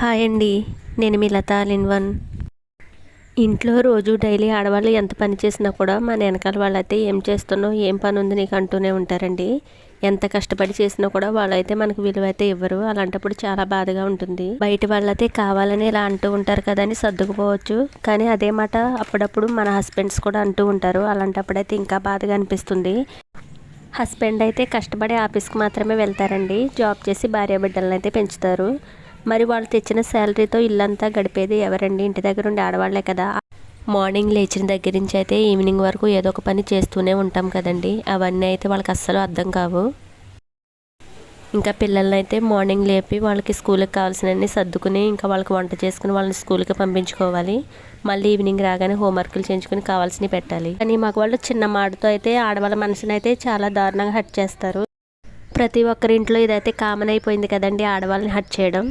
Hi అండి నేను మీ లత one ఇంట్లో రోజు డైలీ ఆడవాళ్ళు ఎంత పని చేసినా కూడా మన వెనకాల వాళ్ళైతే ఏం చేస్తున్నావు ఏం పని ఉంది నీకు అంటూనే ఉంటారండి. ఎంత కష్టపడి చేసినా కూడా వాళ్ళైతే మనకు విలువ అయితే ఇవ్వరు అలాంటప్పుడు చాలా బాధగా ఉంటుంది. బయట వాళ్ళైతే కావాలని ఇలా అంటూ ఉంటారు కదా అని సర్దుకుపోవచ్చు. కానీ అదే మాట అప్పుడప్పుడు మన హస్బెండ్స్ కూడా అంటూ ఉంటారు అలాంటప్పుడైతే ఇంకా బాధగా అనిపిస్తుంది. హస్బెండ్ అయితే కష్టపడి ఆఫీస్కి మాత్రమే వెళ్తారండి జాబ్ చేసి భార్య బిడ్డలను అయితే పెంచుతారు. మరి వాళ్ళు తెచ్చిన శాలరీతో ఇల్లంతా గడిపేది ఎవరండి? ఇంటి దగ్గర ఉండి ఆడవాళ్ళే కదా. మార్నింగ్ లేచిన దగ్గర నుంచి అయితే ఈవినింగ్ వరకు ఏదో ఒక పని చేస్తూనే ఉంటాం కదండి. అవన్నీ అయితే వాళ్ళకి అస్సలు అర్థం కావు. ఇంకా పిల్లల్ని అయితే మార్నింగ్ లేపి వాళ్ళకి స్కూల్కి కావాల్సినవన్నీ సర్దుకుని ఇంకా వాళ్ళకి వంట చేసుకుని వాళ్ళని స్కూల్కి పంపించుకోవాలి. మళ్ళీ ఈవినింగ్ రాగానే హోంవర్క్లు చేయించుకుని కావాల్సినవి పెట్టాలి. కానీ మాకు వాళ్ళు చిన్న మాటతో అయితే ఆడవాళ్ళ మనసుని అయితే చాలా దారుణంగా హట్ చేస్తారు. ప్రతి ఒక్కరింట్లో ఇదైతే కామన్ అయిపోయింది కదండి ఆడవాళ్ళని హట్ చేయడం.